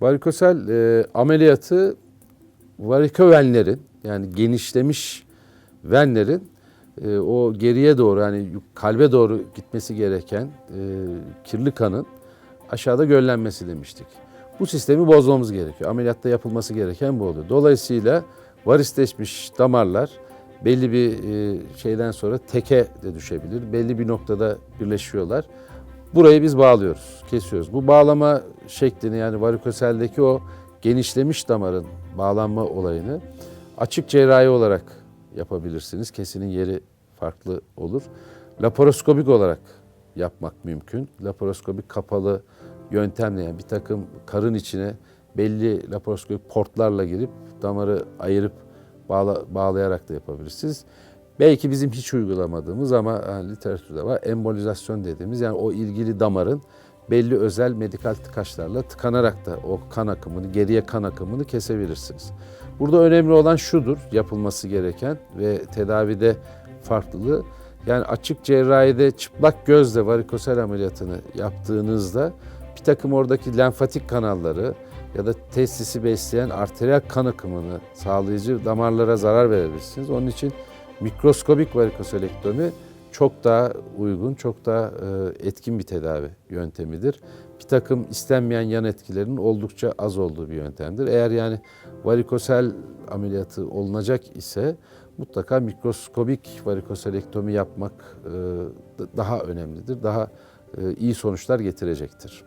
Varikosel e, ameliyatı varikovenlerin yani genişlemiş venlerin e, o geriye doğru yani kalbe doğru gitmesi gereken e, kirli kanın aşağıda göllenmesi demiştik. Bu sistemi bozmamız gerekiyor. Ameliyatta yapılması gereken bu oluyor. Dolayısıyla varisleşmiş damarlar belli bir e, şeyden sonra teke de düşebilir. Belli bir noktada birleşiyorlar. Burayı biz bağlıyoruz, kesiyoruz. Bu bağlama şeklini yani varikoseldeki o genişlemiş damarın bağlanma olayını açık cerrahi olarak yapabilirsiniz. Kesinin yeri farklı olur. Laparoskopik olarak yapmak mümkün. Laparoskopik kapalı yöntemle yani bir takım karın içine belli laparoskopik portlarla girip damarı ayırıp bağla, bağlayarak da yapabilirsiniz. Belki bizim hiç uygulamadığımız ama literatürde var embolizasyon dediğimiz yani o ilgili damarın belli özel medikal tıkaçlarla tıkanarak da o kan akımını, geriye kan akımını kesebilirsiniz. Burada önemli olan şudur yapılması gereken ve tedavide farklılığı. Yani açık cerrahide çıplak gözle varikosel ameliyatını yaptığınızda bir takım oradaki lenfatik kanalları ya da testisi besleyen arteriyel kan akımını sağlayıcı damarlara zarar verebilirsiniz. Onun için mikroskobik varikoselektomi çok daha uygun, çok daha e, etkin bir tedavi yöntemidir. Bir takım istenmeyen yan etkilerinin oldukça az olduğu bir yöntemdir. Eğer yani varikosel ameliyatı olunacak ise mutlaka mikroskobik varikoselektomi yapmak e, daha önemlidir. Daha e, iyi sonuçlar getirecektir.